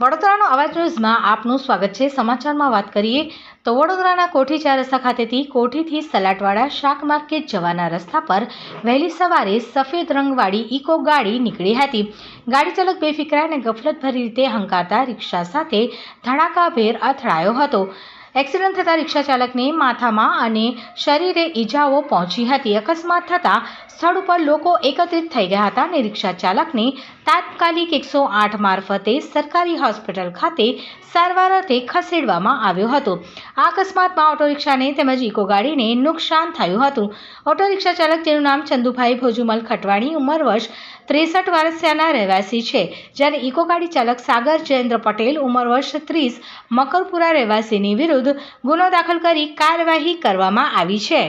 વડોદરાનો અવાજ ન્યૂઝમાં આપનું સ્વાગત છે. સમાચારમાં વાત કરીએ તો વડોદરાના કોઠી ચાર રસ્તા ખાતેથી કોઠીથી સલાટવાડા શાક માર્કેટ જવાના રસ્તા પર વહેલી સવારે સફેદ રંગવાળી ઇકો ગાડી નીકળી હતી. ગાડી ચાલક બેફિકરા અને ગફલતભરી રીતે હંકારતા રિક્ષા સાથે ધડાકાભેર અથડાયો હતો. એક્સિડન્ટ થતાં રિક્ષા ચાલકને માથામાં અને શરીરે ઈજાઓ પહોંચી હતી. અકસ્માત થતાં સ્થળ ઉપર લોકો એકત્રિત થઈ ગયા હતા અને રિક્ષા ચાલકને તાત્કાલિક એકસો આઠ મારફતે સરકારી હોસ્પિટલ ખાતે સારવાર અર્થે ખસેડવામાં આવ્યો હતો. આ અકસ્માતમાં ઓટો રિક્ષાને તેમજ ઇકો ગાડીને નુકસાન થયું હતું. ઓટો રિક્ષા ચાલક જેનું નામ ચંદુભાઈ ભોજુમલ ખટવાણી, ઉંમર વર્ષ ત્રેસઠ વર્ષના રહેવાસી છે. જ્યારે ઇકો ગાડી ચાલક સાગર જયેન્દ્ર પટેલ, ઉંમર વર્ષ ત્રીસ, મકરપુરા રહેવાસીની વિરુદ્ધ ગુનો દાખલ કરી કાર્યવાહી કરવામાં આવી છે.